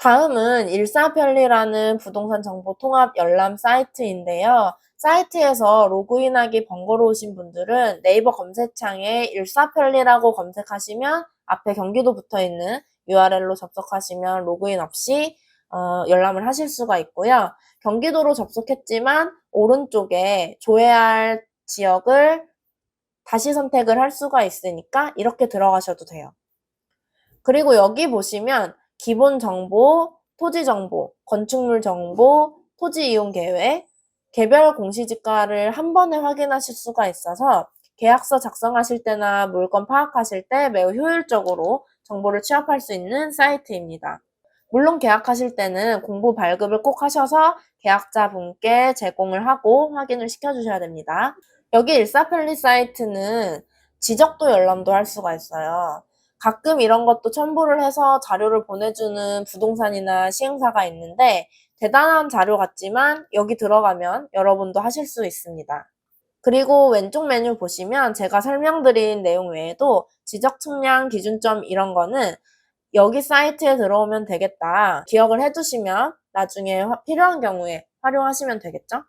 다음은 일사편리라는 부동산 정보 통합 열람 사이트인데요. 사이트에서 로그인하기 번거로우신 분들은 네이버 검색창에 일사편리라고 검색하시면 앞에 경기도 붙어 있는 URL로 접속하시면 로그인 없이 어, 열람을 하실 수가 있고요. 경기도로 접속했지만 오른쪽에 조회할 지역을 다시 선택을 할 수가 있으니까 이렇게 들어가셔도 돼요. 그리고 여기 보시면 기본 정보, 토지 정보, 건축물 정보, 토지 이용 계획, 개별 공시지가를 한 번에 확인하실 수가 있어서 계약서 작성하실 때나 물건 파악하실 때 매우 효율적으로 정보를 취합할 수 있는 사이트입니다. 물론 계약하실 때는 공부 발급을 꼭 하셔서 계약자분께 제공을 하고 확인을 시켜주셔야 됩니다. 여기 일사편리 사이트는 지적도 열람도 할 수가 있어요. 가끔 이런 것도 첨부를 해서 자료를 보내주는 부동산이나 시행사가 있는데 대단한 자료 같지만 여기 들어가면 여러분도 하실 수 있습니다. 그리고 왼쪽 메뉴 보시면 제가 설명드린 내용 외에도 지적 측량 기준점 이런 거는 여기 사이트에 들어오면 되겠다 기억을 해두시면 나중에 화- 필요한 경우에 활용하시면 되겠죠?